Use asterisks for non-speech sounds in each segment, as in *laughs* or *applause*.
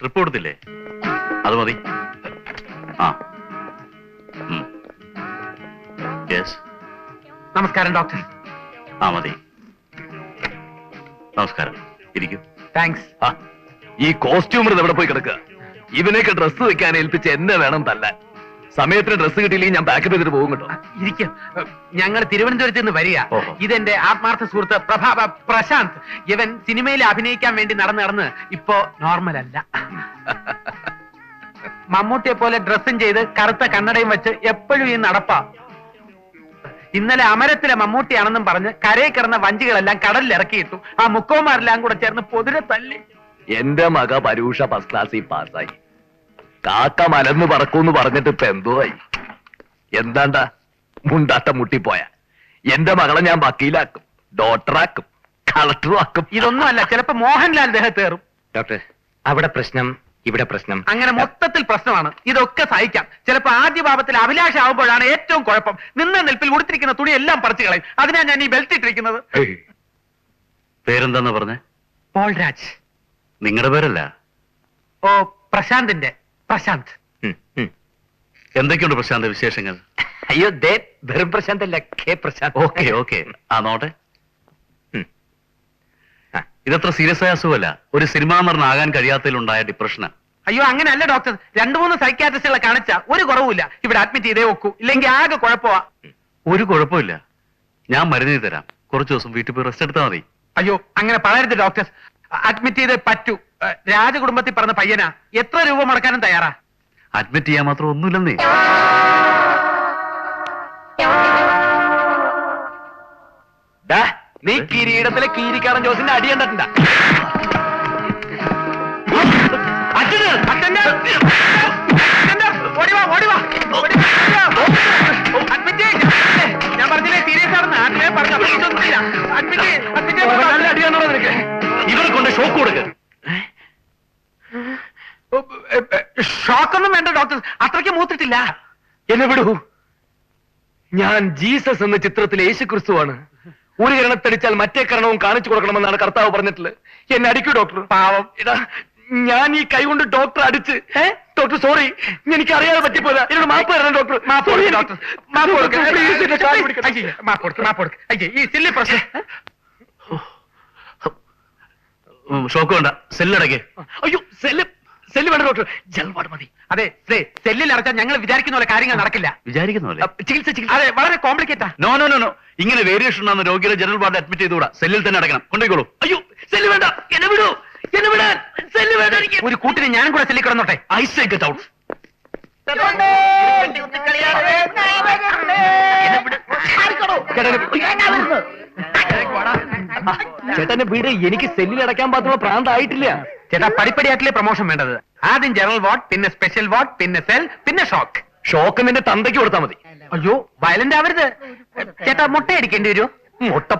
Trip കൊടുത്തില്ലേ? അത് മതി. ആ. യെസ് നമസ്കാരം ഡോക്ടർ. ആ മതി. നമസ്കാരം. ഇരിക്കൂ. താങ്ക്സ്. ആ, ഈ കോസ്റ്റ്യൂമർ എവിടെ പോയി കിടക്കുക? ഇവനെയൊക്കെ ഡ്രസ്സ് വെക്കാൻ ഏൽപ്പിച്ച് എന്നെ വേണം തല്ലാൻ. സമയത്തിന് ഡ്രസ്സ് കിട്ടിയില്ലെങ്കിൽ ഞാൻ ബാക്ക് ചെയ്തിട്ട് പോകും കേട്ടോ. ഇരിക്കും. ഞങ്ങൾ തിരുവനന്തപുരത്ത് നിന്ന് വരിക. ഓഹോ. ഇതെന്റെ ആത്മാർത്ഥ സുഹൃത്ത് പ്രഭാ പ്രശാന്ത്. ഇവൻ സിനിമയിൽ അഭിനയിക്കാൻ വേണ്ടി നടന്ന് നടന്ന് ഇപ്പോ നോർമൽ അല്ല. മമ്മൂട്ടിയെ പോലെ ഡ്രസ്സും ചെയ്ത് കറുത്ത കണ്ണടയും വെച്ച് എപ്പോഴും ഈ നടപ്പാ. ഇന്നലെ അമരത്തിലെ മമ്മൂട്ടിയാണെന്നും പറഞ്ഞ് കരയിൽ കിടന്ന വഞ്ചികളെല്ലാം കടലിൽ ഇറക്കിയിട്ടു. ആ മുക്കോമാരെല്ലാം കൂടെ ചേർന്ന് പൊതിരെ തല്ലി. എന്റെ മക പരൂഷ ഫസ്റ്റ് ക്ലാസ്സിൽ പാസ്സായി. കാക്ക മലന്ന് പറക്കൂന്ന് പറഞ്ഞിട്ട് ഇപ്പൊ എന്തോ ആയി എന്താണ്ടാ? മുണ്ടാട്ട മുട്ടിപ്പോയ. എന്റെ മകളെ ഞാൻ വക്കീലാക്കും ഡോക്ടറാക്കും കളക്ടറാക്കും ഇതൊന്നും അല്ല ചിലപ്പോ മോഹൻലാൽ ദേഹത്തേറും ഡോക്ടർ അവിടെ പ്രശ്നം ഇവിടെ പ്രശ്നം. അങ്ങനെ മൊത്തത്തിൽ പ്രശ്നമാണ്. ഇതൊക്കെ സഹിക്കാം. ചിലപ്പോ ആദ്യ ഭാവത്തിൽ അഭിലാഷാവുമ്പോഴാണ് ഏറ്റവും കുഴപ്പം. നിന്ന നിൽപ്പിൽ ഉടുത്തിരിക്കുന്ന തുണി എല്ലാം പറിച്ചു കളയും. അതിനാ ഞാൻ ഈ ബെൽറ്റ് ഇട്ടിരിക്കുന്നത്. പേരെന്താന്ന് പറഞ്ഞേ? പോൾരാജ് നിങ്ങളുടെ പേരല്ല? ഓ പ്രശാന്തിന്റെ. പ്രശാന്ത്. എന്തൊക്കെയുണ്ട് പ്രശാന്ത് വിശേഷങ്ങൾ? അയ്യോ ദേ വെറും പ്രശാന്ത് അല്ല കെ പ്രശാന്ത്. Okay okay. ആ നോട്ടെ ഇതത്ര സീരിയസ് ആയ അസുഖമല്ല. ഒരു സിനിമാ നടനാകാൻ കഴിയാത്തതിലുണ്ടായ ഡിപ്രഷന് അയ്യോ അങ്ങനെയല്ല ഡോക്ടർ രണ്ടു മൂന്ന് സൈക്യാട്രിസ്റ്റുകളെ കാണിച്ച ഒരു കുറവുമില്ല. ഇവിടെ അഡ്മിറ്റ് ചെയ്തേ വെക്കൂ ഇല്ലെങ്കിൽ ആകെ കുഴപ്പമാ. ഒരു കുഴപ്പമില്ല. ഞാൻ മരുന്ന് തരാം. കുറച്ച് ദിവസം വീട്ടിൽ പോയി റെസ്റ്റ് എടുത്താൽ മതി. അയ്യോ അങ്ങനെ പറയരുത് ഡോക്ടർ അഡ്മിറ്റ് ചെയ്തേ പറ്റൂ. രാജകുടുംബത്തിൽ പറഞ്ഞ പയ്യനാ. എത്ര രൂപ മുടക്കാനും തയ്യാറാ? അഡ്മിറ്റ് ചെയ്യാൻ മാത്രം ഒന്നുമില്ലെന്നേ. നീ കിരീടത്തിലെ കീരിക്കാരൻ ജോസിന്റെ അടി കണ്ടിട്ടുണ്ടാ. ഞാൻ പറഞ്ഞില്ലേ സീരിയസ് ആണെന്ന്. ആദ്യമേ പറഞ്ഞു? Admit admit. അടി കണ്ടോ ഷോക്ക് കൊടുക്ക്. ഷോക്കൊന്നും വേണ്ട ഡോക്ടർ. അത്രയ്ക്ക് മൂത്തിട്ടില്ല. എന്നെ വിടൂ. ഞാൻ ജീസസ് എന്ന ചിത്രത്തിലെ യേശു ക്രിസ്തുവാണ് ഒരു കരണത്തടിച്ചാൽ മറ്റേ കരണവും കാണിച്ചു കൊടുക്കണമെന്നാണ് കർത്താവ് പറഞ്ഞിട്ടുള്ളത്. എന്നെ അടിക്കൂ ഡോക്ടർ. പാവം. ഇതാ ഞാൻ ഈ കൈ കൊണ്ട് ഡോക്ടർ അടിച്ച് ഡോക്ടർ സോറി. എനിക്ക് അറിയാതെ പറ്റിപ്പോയതാ. എന്നോട് മാപ്പ് തരണം ഡോക്ടർ. മാപ്പ് ഡോക്ടർ. ഈ സില്ലി പ്രശ്നം. ഷോക്ക് വേണ്ട. സെല്ലടക്കേ. അയ്യോ സെല്ല് സെല്ല് വേണ്ട ഡോക്ടർ? ജൽവാട് മതി. അതെ ദേ, സെല്ലിൽ അടച്ചാൽ ഞങ്ങൾ വിചാരിക്കുന്ന പോലെ കാര്യങ്ങൾ നടക്കില്ല. വിചാരിക്കുന്ന പോലെ? അ, ചികിത്സ ചികിത്സ. അതെ വളരെ കോംപ്ലിക്കേറ്റാ നോ നോ നോ നോ ഇങ്ങനെ വേരിയേഷൻ ആണ് രോഗിയുടെ ജനറൽ വാർഡ് അഡ്മിറ്റ് ചെയ്തുകൂടാ. സെല്ലിൽ തന്നെ അടക്കണം കൊണ്ടുപോയിക്കോളൂ. അയ്യോ സെല്ല് വേണ്ട. എന്നെ വിടൂ. എന്നെ വിടാൻ. സെല്ല് വേണ്ട എനിക്ക്. ഒരു കൂട്ടിന് ഞാനും കൂടെ സെല്ലി കിടന്നോട്ടെ. ഐ സേ ഗെറ്റ് ഔട്ട് ചേട്ടന്റെ വീട് എനിക്ക് സെല്ലിൽ അടയ്ക്കാൻ പാത്തുള്ള പ്രാന്തായിട്ടില്ല. ചേട്ടാ പടിപ്പടിയായിട്ടില്ലേ പ്രൊമോഷൻ വേണ്ടത്. ആദ്യം ജനറൽ വാർഡ് പിന്നെ സ്പെഷ്യൽ വാർഡ് പിന്നെ സെൽ പിന്നെ ഷോക്ക് ഷോക്ക് നിന്റെ തന്തയ്ക്ക് കൊടുത്താൽ മതി. അയ്യോ വയലന്റ് ആവരുത്. ചേട്ടാ മുട്ട അടിക്കേണ്ടി വരുമോ മുട്ട.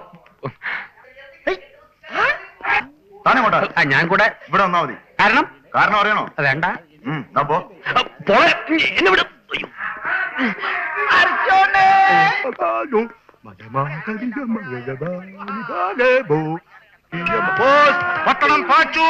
ആ, ഞാൻ കൂടെ. ഇവിടെ വന്നാ മതി. കാരണം? കാരണം അറിയണോ? വേണ്ട. ഉം, ദാ പോ. പോളെ. എന്നെ വിടും. പട്ടണം പാച്ചു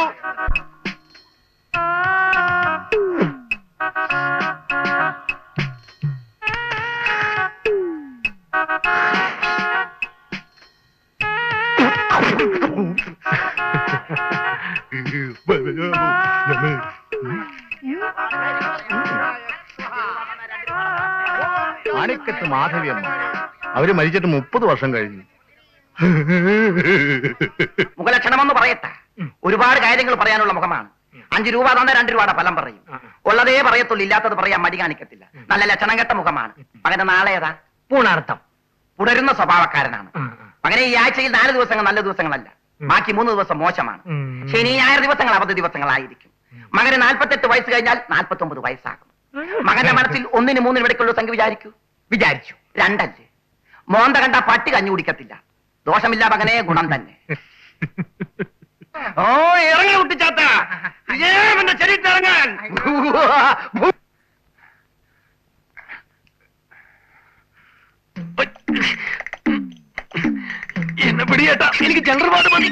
മാണിക്കത്ത് മാധവിയമ്മ അവർ മരിച്ചിട്ട് മുപ്പത് വർഷം കഴിഞ്ഞു. മുഖലക്ഷണമെന്ന് പറയട്ടെ. ഒരുപാട് കാര്യങ്ങൾ പറയാനുള്ള മുഖമാണ്. അഞ്ചു രൂപ തന്നെ രണ്ടു രൂപയുടെ ഫലം പറയും. ഉള്ളതേ പറയത്തുള്ളൂ ഇല്ലാത്തത് പറയാൻ മടി കാണിക്കത്തില്ല. നല്ല ലക്ഷണം കെട്ട മുഖമാണ്. മകന്റെ നാളെ ഏതാ? പൂണാർത്ഥം. പുടരുന്ന സ്വഭാവക്കാരനാണ്. അങ്ങനെ ഈ ആഴ്ചയിൽ നാല് ദിവസങ്ങൾ നല്ല ദിവസങ്ങളല്ല. ബാക്കി മൂന്ന് ദിവസം മോശമാണ്. ശനി ഞായർ ദിവസങ്ങൾ അവധി ദിവസങ്ങളായിരിക്കും. മകന് നാൽപ്പത്തെട്ട് വയസ്സ് കഴിഞ്ഞാൽ നാൽപ്പത്തി ഒമ്പത് വയസ്സാകും മകന്റെ മനസ്സിൽ ഒന്നിന് മൂന്നിന് ഇടയ്ക്കുള്ള സംഖ്യ വിചാരിക്കൂ? വിചാരിച്ചു. രണ്ടല്ലേ? മോന്ത കണ്ട പട്ടി കഞ്ഞു കുടിക്കത്തില്ല. ദോഷമില്ല മകനെ ഗുണം തന്നെ. *laughs* ഓ ഇറങ്ങി കുട്ടിച്ചാത്ത. ശരീരത്തിറങ്ങാൻ എന്നെ പിടിയേട്ടാ. എനിക്ക് ജനറൽ പാട് മതി.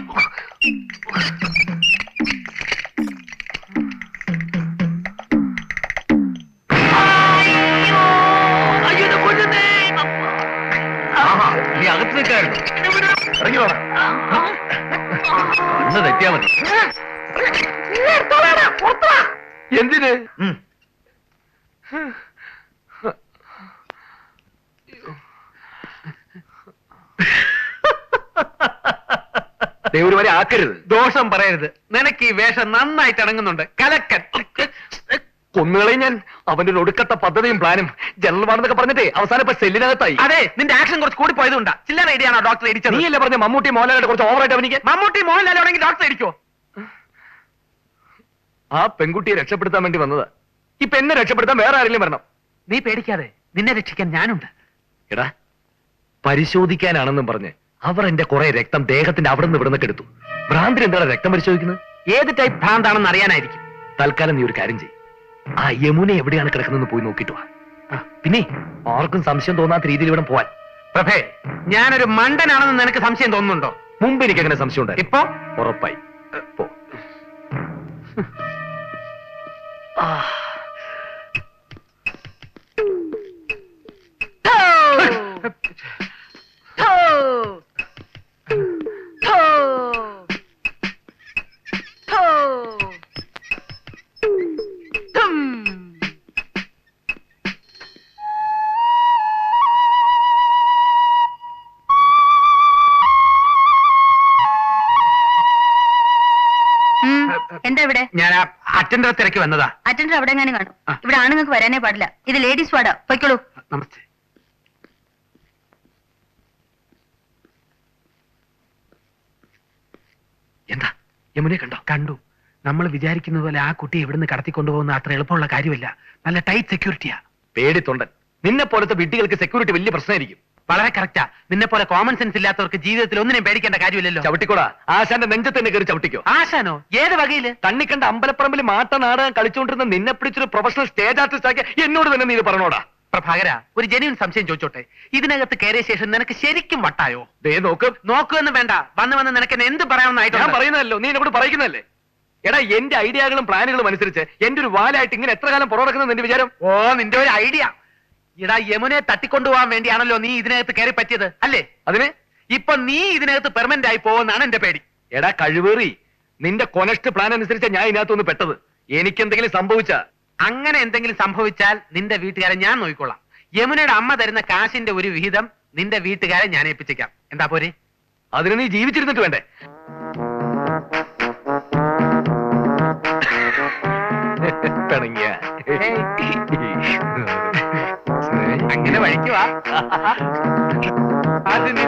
ഇറങ്ങി വാ. എന്തിന്? ആക്കരുത്. ദോഷം പറയരുത്. നിനക്ക് ഈ വേഷം നന്നായിട്ട് ഇണങ്ങുന്നുണ്ട് കലക്കൻ. കൊന്നുകളയും ഞാൻ. അവന്റെ ഒരു ഒടുക്കത്തെ പദ്ധതിയും പ്ലാനും. ജനറൽ വാണെന്നൊക്കെ പറഞ്ഞിട്ടേ അവസാനം ഇപ്പൊ സെല്ലിനകത്തായി. അതെ നിന്റെ ആക്ഷൻ കുറച്ച് കൂടി പോയതുകൊണ്ടാ. ചില്ലറ ഐഡിയാണോ ഡോക്ടർ ഇടിച്ചത്? നീയല്ലേ പറഞ്ഞ മമ്മൂട്ടി മോഹൻലാലിന്റെ കുറച്ച് ഓവറായിട്ട് അവനിക്ക് മമ്മൂട്ടി മോഹൻലാലാണെങ്കിൽ ഡോക്ടർ ഇടിക്കോ ആ പെൺകുട്ടിയെ രക്ഷപ്പെടുത്താൻ വേണ്ടി വന്നതാ. ഇപ്പൊ എന്നെ രക്ഷപ്പെടുത്താൻ വേറെ ആരെങ്കിലും വരണം? നീ പേടിക്കാതെ നിന്നെ രക്ഷിക്കാൻ ഞാനുണ്ട്. എടാ പരിശോധിക്കാനാണെന്നും പറഞ്ഞ് അവർ എന്റെ കുറെ രക്തം ദേഹത്തിന്റെ അവിടെ നിന്ന് ഇവിടുന്ന് എടുത്തു. ഭ്രാന്തിന് എന്താണ് രക്തം പരിശോധിക്കുന്നത്? ഏത് ടൈപ്പ് ഭ്രാന്താണെന്ന് അറിയാനായിരിക്കും. തൽക്കാലം നീ ഒരു കാര്യം ചെയ്യും. ആ യമുന എവിടെയാണ് കിടക്കുന്നതെന്ന് പോയി നോക്കിട്ട് പിന്നെ ആർക്കും സംശയം തോന്നാത്ത രീതിയിൽ ഇവിടെ പോവാൻ. പ്രഭേ ഞാനൊരു മണ്ടനാണെന്ന് നിനക്ക് സംശയം തോന്നുന്നുണ്ടോ? മുമ്പ് എനിക്ക് അങ്ങനെ സംശയം ഉണ്ട് ഇപ്പൊ? ഉറപ്പായി. പോ. ആ, എന്താ ഇവിടെ? ഞാൻ അറ്റൻഡർ തിരക്ക് വന്നതാ. അറ്റൻഡർ അവിടെ എങ്ങനെ കാണും. ഇവിടെ ആണുങ്ങൾക്ക് വരാനേ പാടില്ല. ഇത് ലേഡീസ് വാർഡാ. പൊയ്ക്കോളൂ. നമസ്തേ. എന്താ? യമുനെ കണ്ടോ? കണ്ടു. നമ്മൾ വിചാരിക്കുന്നത് പോലെ ആ കുട്ടി ഇവിടുന്ന് കടത്തിക്കൊണ്ടുപോകുന്ന അത്ര എളുപ്പമുള്ള കാര്യമല്ല. നല്ല ടൈറ്റ് സെക്യൂരിറ്റിയാ. പേടി തൊണ്ടൻ നിന്നെ പോലത്തെ വിട്ടികൾക്ക് സെക്യൂരിറ്റി വലിയ പ്രശ്നമായിരിക്കും. വളരെ കറക്റ്റാ നിന്നെ പോലെ കോമൺ സെൻസ് ഇല്ലാത്തവർക്ക് ജീവിതത്തിൽ ഒന്നിനും പേടിക്കേണ്ട കാര്യമില്ലല്ലോ. ചവിട്ടിക്കോടാ. ആശാന്റെ നെഞ്ചത്ത് തന്നെ കയറി ചവിട്ടിക്കോ. ആശാനോ? ഏത് വകയിൽ? തണ്ണിക്കണ്ട അമ്പലപ്പറമ്പിൽ മാട്ട നാടകം കളിച്ചുകൊണ്ടിരുന്ന നിന്നെ പിടിച്ചൊരു പ്രൊഫഷണൽ സ്റ്റേജ് ആർട്ടിസ്റ്റ് ആക്കി എന്നോട് തന്നെ നീ ഇത് പറഞ്ഞോടാ. പ്രഭാകര ഒരു ജനുവിൻ സംശയം ചോദിച്ചോട്ടെ. ഇതിനകത്ത് കയറിയ ശേഷം നിനക്ക് ശരിക്കും വട്ടായോ? ദേ നോക്ക്. നോക്കുമെന്ന് വേണ്ട. വന്ന് വന്ന് നിനക്ക് എന്നെ എന്ത് ഞാൻ പറയാമെന്നായിട്ട് പറയുന്നതല്ലോ. നീ എന്നോട് പറയുന്നതല്ലേ? എടാ എന്റെ ഐഡിയകളും പ്ലാനുകളും അനുസരിച്ച് എന്റെ ഒരു വാലായിട്ട് ഇങ്ങനെ എത്ര കാലം പുറകിടക്കുന്നത് നിന്റെ വിചാരം? ഓ നിന്റെ ഒരു ഐഡിയ. ഇടാ യമുനെ തട്ടിക്കൊണ്ടുപോകാൻ വേണ്ടിയാണല്ലോ നീ ഇതിനകത്ത് കയറി പറ്റിയത് അല്ലേ? അതിന്? ഇപ്പൊ നീ ഇതിനകത്ത് പെർമനന്റ് ആയി പോവെന്നാണ് എന്റെ പേടി. എടാ കഴിവേറി. നിന്റെ കൊനസ്റ്റ് പ്ലാൻ അനുസരിച്ച് ഞാൻ ഇതിനകത്തൊന്ന് പെട്ടത്. എനിക്ക് എന്തെങ്കിലും സംഭവിച്ച? അങ്ങനെ എന്തെങ്കിലും സംഭവിച്ചാൽ നിന്റെ വീട്ടുകാരെ ഞാൻ നോക്കിക്കൊള്ളാം. യമുനയുടെ അമ്മ തരുന്ന കാശിന്റെ ഒരു വിഹിതം നിന്റെ വീട്ടുകാരെ ഞാൻ ഏൽപ്പിച്ചേക്കാം. എന്താ പോരെ? അതിന് നീ ജീവിച്ചിരുന്നിട്ട് വേണ്ടേ? *laughs* പിണങ്ങിയ. *laughs* അങ്ങനെ വഴിക്കുവാ അതിന്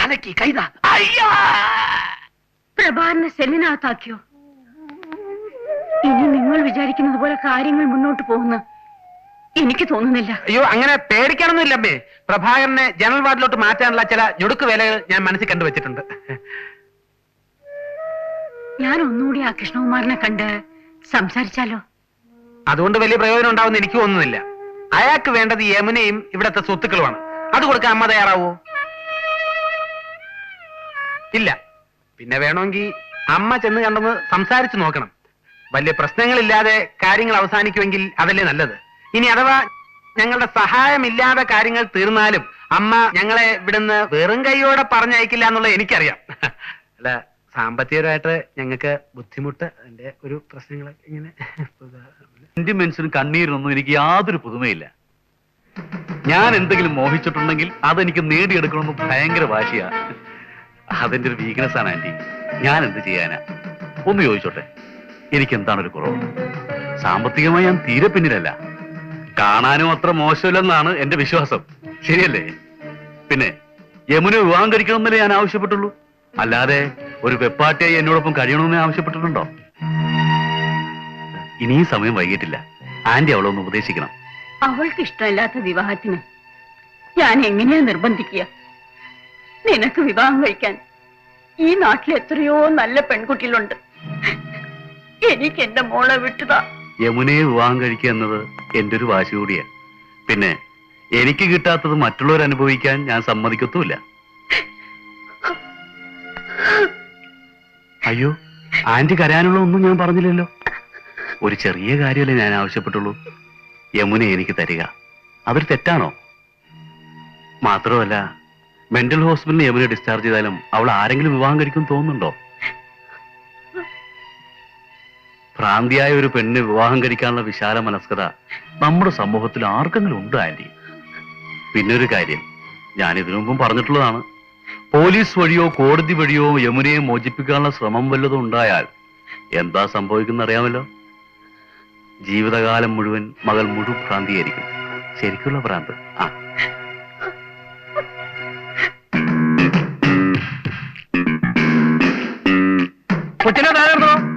കലക്കി കൈതാ. പ്രഭാറിനെ സെല്ലിനകത്താക്കിയോ? ഇനി നിങ്ങൾ വിചാരിക്കുന്നത് പോലെ കാര്യങ്ങൾ മുന്നോട്ട് പോകുന്ന എനിക്ക് തോന്നുന്നില്ല. അയ്യോ അങ്ങനെ പേടിക്കാനൊന്നുമില്ല അമ്മേ. പ്രഭാകരനെ ജനറൽ വാർഡിലോട്ട് മാറ്റാനുള്ള ചില ഞൊടുക്ക് വേലകൾ ഞാൻ മനസ്സിൽ കണ്ടുവച്ചിട്ടുണ്ട്. ഞാൻ ഒന്നുകൂടി ആ കൃഷ്ണകുമാറിനെ കണ്ട് സംസാരിച്ചാലോ? അതുകൊണ്ട് വലിയ പ്രയോജനം ഉണ്ടാവുന്ന എനിക്ക് തോന്നുന്നില്ല. അയാൾക്ക് വേണ്ടത് യമുനയും ഇവിടത്തെ സ്വത്തുക്കളുമാണ്. അത് കൊടുക്കാൻ അമ്മ തയ്യാറാവോ? ഇല്ല. പിന്നെ വേണമെങ്കിൽ അമ്മ ചെന്ന് കണ്ടെന്ന് സംസാരിച്ചു നോക്കണം. വലിയ പ്രശ്നങ്ങളില്ലാതെ കാര്യങ്ങൾ അവസാനിക്കുമെങ്കിൽ അതല്ലേ നല്ലത്. ഇനി അഥവാ ഞങ്ങളുടെ സഹായമില്ലാതെ കാര്യങ്ങൾ തീർന്നാലും അമ്മ ഞങ്ങളെ ഇവിടുന്ന് വെറും കൈയോടെ പറഞ്ഞയക്കില്ല എന്നുള്ളത് എനിക്കറിയാം. *laughs* അല്ല സാമ്പത്തികമായിട്ട് ഞങ്ങൾക്ക് ബുദ്ധിമുട്ട് അതിന്റെ ഒരു പ്രശ്നങ്ങളൊക്കെ ഇങ്ങനെ സെന്റിമെന്റ്സിനും കണ്ണീരിനൊന്നും എനിക്ക് യാതൊരു പുതുമയില്ല. ഞാൻ എന്തെങ്കിലും മോഹിച്ചിട്ടുണ്ടെങ്കിൽ അതെനിക്ക് നേടിയെടുക്കണമെന്ന് ഭയങ്കര വാശിയാ. അതെന്റെ ഒരു വീക്ക്നെസ് ആണ് ആന്റി ഞാൻ എന്ത് ചെയ്യാനാ? ഒന്ന് ചോദിച്ചോട്ടെ. എനിക്ക് എന്താണ് ഒരു കുറവ്? സാമ്പത്തികമായി ഞാൻ തീരെ പിന്നിലല്ല. കാണാനും അത്ര മോശമില്ലെന്നാണ് എന്റെ വിശ്വാസം. ശരിയല്ലേ? പിന്നെ യമുന വിവാഹം കഴിക്കണമെന്നല്ലേ ഞാൻ ആവശ്യപ്പെട്ടുള്ളൂ? അല്ലാതെ ഒരു വെപ്പാട്ടിയായി എന്നോടൊപ്പം കഴിയണമെന്ന് ആവശ്യപ്പെട്ടിട്ടുണ്ടോ? ഇനിയും സമയം വൈകിട്ടില്ല. ആന്റി അവളെ ഒന്ന് ഉപദേശിക്കണം. അവൾക്ക് ഇഷ്ടമില്ലാത്ത വിവാഹത്തിന് ഞാൻ എങ്ങനെയാ നിർബന്ധിക്കുക? നിനക്ക് വിവാഹം കഴിക്കാൻ ഈ നാട്ടിൽ എത്രയോ നല്ല പെൺകുട്ടികളുണ്ട്. എനിക്ക് എന്റെ മോളെ വിട്ടതാ. യമുനയെ വിവാഹം കഴിക്കുക എന്നത് എന്റെ ഒരു വാശി കൂടിയാ. പിന്നെ എനിക്ക് കിട്ടാത്തത് മറ്റുള്ളവർ അനുഭവിക്കാൻ ഞാൻ സമ്മതിക്കത്തുമില്ല. അയ്യോ ആന്റി കരയാനുള്ള ഒന്നും ഞാൻ പറഞ്ഞില്ലല്ലോ. ഒരു ചെറിയ കാര്യമല്ലേ ഞാൻ ആവശ്യപ്പെട്ടുള്ളൂ. യമുനെ എനിക്ക് തരിക. അതൊരു തെറ്റാണോ? മാത്രമല്ല മെന്റൽ ഹോസ്പിറ്റലിൽ യമുനെ ഡിസ്ചാർജ് ചെയ്താലും അവൾ ആരെങ്കിലും വിവാഹം കഴിക്കും തോന്നുന്നുണ്ടോ? ഭ്രാന്തിയായ ഒരു പെണ്ണിന് വിവാഹം കഴിക്കാനുള്ള വിശാല മനസ്കത നമ്മുടെ സമൂഹത്തിൽ ആർക്കെങ്കിലും ഉണ്ട് ആന്റി? പിന്നൊരു കാര്യം ഞാൻ ഇതിനു മുമ്പും പറഞ്ഞിട്ടുള്ളതാണ്. പോലീസ് വഴിയോ കോടതി വഴിയോ യമുനയെ മോചിപ്പിക്കാനുള്ള ശ്രമം വല്ലതും ഉണ്ടായാൽ എന്താ സംഭവിക്കുന്ന അറിയാമല്ലോ? ജീവിതകാലം മുഴുവൻ മകൾ മുഴു ഭ്രാന്തിയായിരിക്കും ശരിക്കുള്ള ഭ്രാന്ത്. ആ. കൊച്ചിനെ തകർന്നോ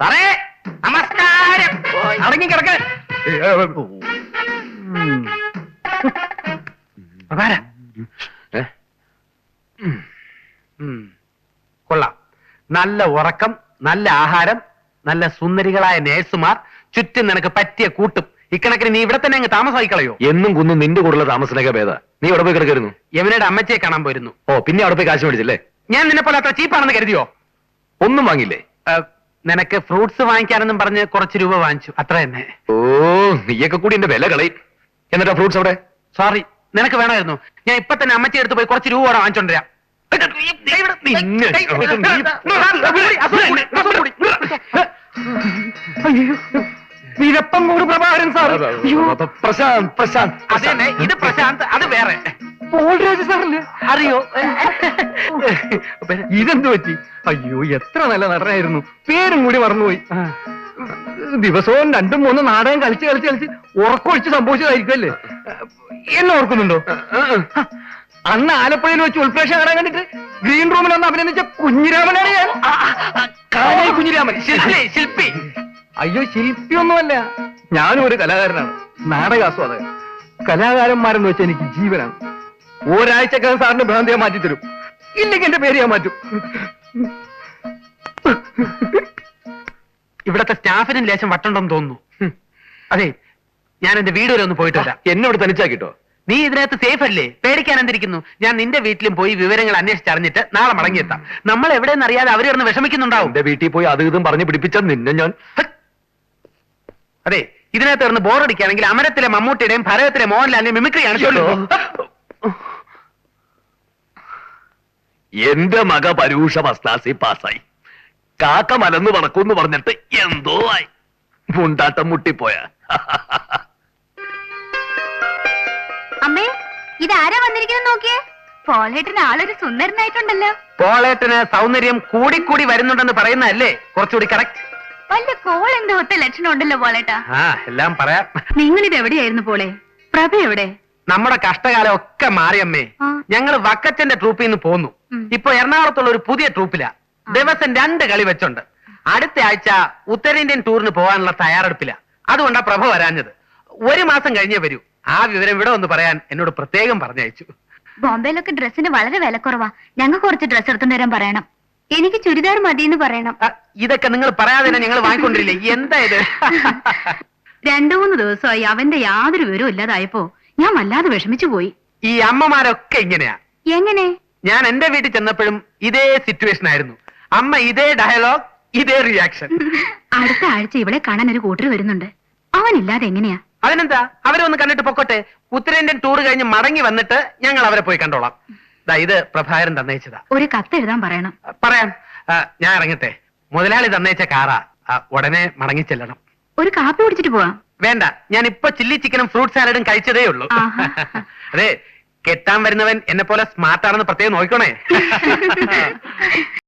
സാറേ നമസ്കാരം. അടങ്ങി കിടക്കാൻ. കൊള്ളാം. നല്ല ഉറക്കം നല്ല ആഹാരം നല്ല സുന്ദരികളായ നേഴ്സുമാർ ചുറ്റും നിനക്ക് പറ്റിയ കൂട്ടും. ഇക്കണക്കിന് നീ ഇവിടെ തന്നെ അങ്ങ് താമസമായി കളയോ എന്നും കുന്നും നിന്റെ കൂടെ താമസനൊക്കെ ഭേദ. നീ അവിടെ പോയി കിടക്കായിരുന്നു യവനയുടെ അമ്മച്ചയെ കാണാൻ പോയിരുന്നു. ഓ പിന്നെ അവിടെ പോയി കാശ് മേടിച്ചല്ലേ? ഞാൻ നിന്നെ പോലെ അത്ര ചീപ്പാണെന്ന് കരുതിയോ ഒന്നും വാങ്ങില്ലേ നിനക്ക് ഫ്രൂട്ട്സ് വാങ്ങിക്കാനെന്നും പറഞ്ഞ് കുറച്ച് രൂപ വാങ്ങിച്ചു അത്ര തന്നെ ഓ നീയൊക്കെ കൂടി എന്റെ വില കളയും എന്നിട്ടാ ഫ്രൂട്ട്സ് അവിടെ സോറി നിനക്ക് വേണമായിരുന്നു ഞാൻ ഇപ്പൊ തന്നെ അമ്മച്ചി എടുത്ത് പോയി കുറച്ച് രൂപ അവിടെ വാങ്ങിച്ചോണ്ടിരാം നിന്നെ. വീരപ്പം കൂട് പ്രഭാകരൻ സാർ. പ്രശാന്ത് പ്രശാന്ത്. അതെ ഇത് പ്രശാന്ത് അത് വേറെ. പോൾരാജ് സാറല്ലേ? അറിയോ? ഇതെന്ത് പറ്റി? അയ്യോ എത്ര നല്ല നടനായിരുന്നു. പേരും കൂടി മറന്നുപോയി. ദിവസവും രണ്ടും മൂന്നും നാടകം കളിച്ച് കളിച്ച് കളിച്ച് ഉറക്കൊഴിച്ച് സംഭവിച്ചതായിരിക്കും അല്ലേ എന്നെ ഓർക്കുന്നുണ്ടോ? അന്ന് ആലപ്പുഴയിൽ വെച്ച് ഉൾപ്രേക്ഷ കാണാൻ കണ്ടിട്ട് ഗ്രീൻ റൂമിൽ ഒന്ന് അഭിനന്ദിച്ച കുഞ്ഞിരാമനാണ് ഞാൻ. കുഞ്ഞിരാമൻ. ശില്പി ശില്പി. അയ്യോ ശില്പിയൊന്നുമല്ല ഞാനും ഒരു കലാകാരനാണ്. നാടകാസ്വാദകൻ. കലാകാരന്മാരെന്ന് വെച്ചാൽ എനിക്ക് ജീവനാണ്. ഒരാഴ്ചക്കകം സാറിന് ഭ്രാന്തിയെ മാറ്റി തരും. ഇല്ലെങ്കിൽ എന്റെ പേര് ഞാൻ മാറ്റും. ഇവിടത്തെ സ്റ്റാഫിനും ലേശം വട്ടുണ്ടെന്ന് തോന്നുന്നു. അതെ ഞാൻ എന്റെ വീട് വരെ ഒന്ന് പോയിട്ട് വരാം. എന്നോട് തനിച്ചാക്കിട്ടോ? നീ ഇതിനകത്ത് സേഫ് അല്ലേ? പേടിക്കാൻ എന്തിരിക്കുന്നു? ഞാൻ നിന്റെ വീട്ടിലും പോയി വിവരങ്ങൾ അന്വേഷിച്ചറിഞ്ഞിട്ട് നാളെ മടങ്ങിയെത്താം. നമ്മൾ എവിടെയെന്ന് അറിയാതെ അവർ കിടന്ന് വിഷമിക്കുന്നുണ്ടാവും. എന്റെ വീട്ടിൽ പോയി അത് ഇതും പറഞ്ഞു പിടിപ്പിച്ച നിന്നെ ഞാൻ അതെ ഇതിനകത്ത് കിടന്ന് ബോറടിക്കുകയാണെങ്കിൽ അമരത്തിലെ മമ്മൂട്ടിയുടെയും ഭരതത്തിലെ മോഹൻലാലിന്റെയും മിമിക്രിയാണ് ചൊല്ലു എന്റെ മക പരൂഷ ഫസ്റ്റാസി പാസ്സായി. കാക്ക മലന്ന് പറക്കൂന്ന് പറഞ്ഞിട്ട് എന്തോ ആയി. മുണ്ടാട്ടം മുട്ടിപ്പോയ. അമ്മേ ഇതാരാ വന്നിരിക്കുന്നത് നോക്കിയേ? പോളേട്ടന് ആളൊരു സുന്ദരനായിട്ടുണ്ടല്ലോ. പോളേട്ടന് സൗന്ദര്യം കൂടിക്കൂടി വരുന്നുണ്ടെന്ന് പറയുന്നതല്ലേ? കുറച്ചുകൂടി കറക്റ്റ് വല്ല കോൾ എന്തോ ഒത്ത ലക്ഷണം ഉണ്ടല്ലോ പോളേട്ടാ ആ എല്ലാം പറയാം. നിങ്ങളിത് എവിടെയായിരുന്നു പോളെ? പ്രഭ എവിടെ? നമ്മുടെ കഷ്ടകാലം ഒക്കെ മാറിയമ്മേ. ആ. ഞങ്ങൾ വക്കച്ചന്റെ ട്രൂപ്പിൽ നിന്ന് പോന്നു. ഉം. ഇപ്പൊ എറണാകുളത്തുള്ള ഒരു പുതിയ ട്രൂപ്പിലാ. ദിവസം രണ്ട് കളി വെച്ചുണ്ട്. അടുത്ത ആഴ്ച ഉത്തരേന്ത്യൻ ടൂറിന് പോകാനുള്ള തയ്യാറെടുപ്പില്ല അതുകൊണ്ടാ പ്രഭ വരാഞ്ഞത്. ഒരു മാസം കഴിഞ്ഞേ വരൂ. ആ വിവരം ഇവിടെ ഒന്ന് പറയാൻ എന്നോട് പ്രത്യേകം പറഞ്ഞയച്ചു. ബോംബെയിലൊക്കെ ഡ്രസ്സിന് വളരെ വിലക്കുറവാ. ഞങ്ങൾ കുറച്ച് ഡ്രസ്സ് എടുത്തു തരാൻ പറയണം. എനിക്ക് ചുരിദാർ മതി എന്ന് പറയണം. ആ, ഇതൊക്കെ നിങ്ങൾ പറയാതെ തന്നെ ഞങ്ങൾ വാങ്ങിക്കൊണ്ടിരില്ലേ? എന്താ ഇത്? രണ്ടു മൂന്ന് ദിവസമായി അവന്റെ യാതൊരു വിവരവും ഇല്ലാതായപ്പോ ഞാൻ വല്ലാതെ വിഷമിച്ചു പോയി. ഈ അമ്മമാരൊക്കെ ഇങ്ങനെയാ. എങ്ങനെ? ഞാൻ എന്റെ വീട്ടിൽ ചെന്നപ്പോഴും ഇതേ സിറ്റുവേഷൻ ആയിരുന്നു. അമ്മ ഇതേ ഡയലോഗ് ഇതേ റിയാക്ഷൻ അടുത്ത ആഴ്ച ഇവളെ കാണാൻ ഒരു കൂട്ടർ വരുന്നുണ്ട്. അവനില്ലാതെ എങ്ങനെയാ? അതിനെന്താ? അവരെ ഒന്ന് കണ്ടിട്ട് പൊക്കോട്ടെ. ഉത്തരേന്ത്യൻ ടൂർ കഴിഞ്ഞ് മടങ്ങി വന്നിട്ട് ഞങ്ങൾ അവരെ പോയി കണ്ടോളാം. ദാ ഇത് പ്രഭാകരൻ തന്നയിച്ചതാ. ഒരു കത്ത് എഴുതാൻ പറയണം. പറയാം. ആ, ഞാൻ ഇറങ്ങട്ടെ. മുതലാളി തന്നയിച്ച കാറാ. ആ, ഉടനെ മടങ്ങി ചെല്ലണം. ഒരു കാപ്പി കുടിച്ചിട്ട് പോവാം. വേണ്ട ഞാൻ ഇപ്പൊ ചില്ലി ചിക്കനും ഫ്രൂട്ട് സാലഡും കഴിച്ചതേ ഉള്ളൂ. ആഹാ. അതെ കെട്ടാൻ വരുന്നവൻ എന്നെ പോലെ സ്മാർട്ട് ആണെന്ന് പ്രത്യേകം നോക്കണേ *laughs*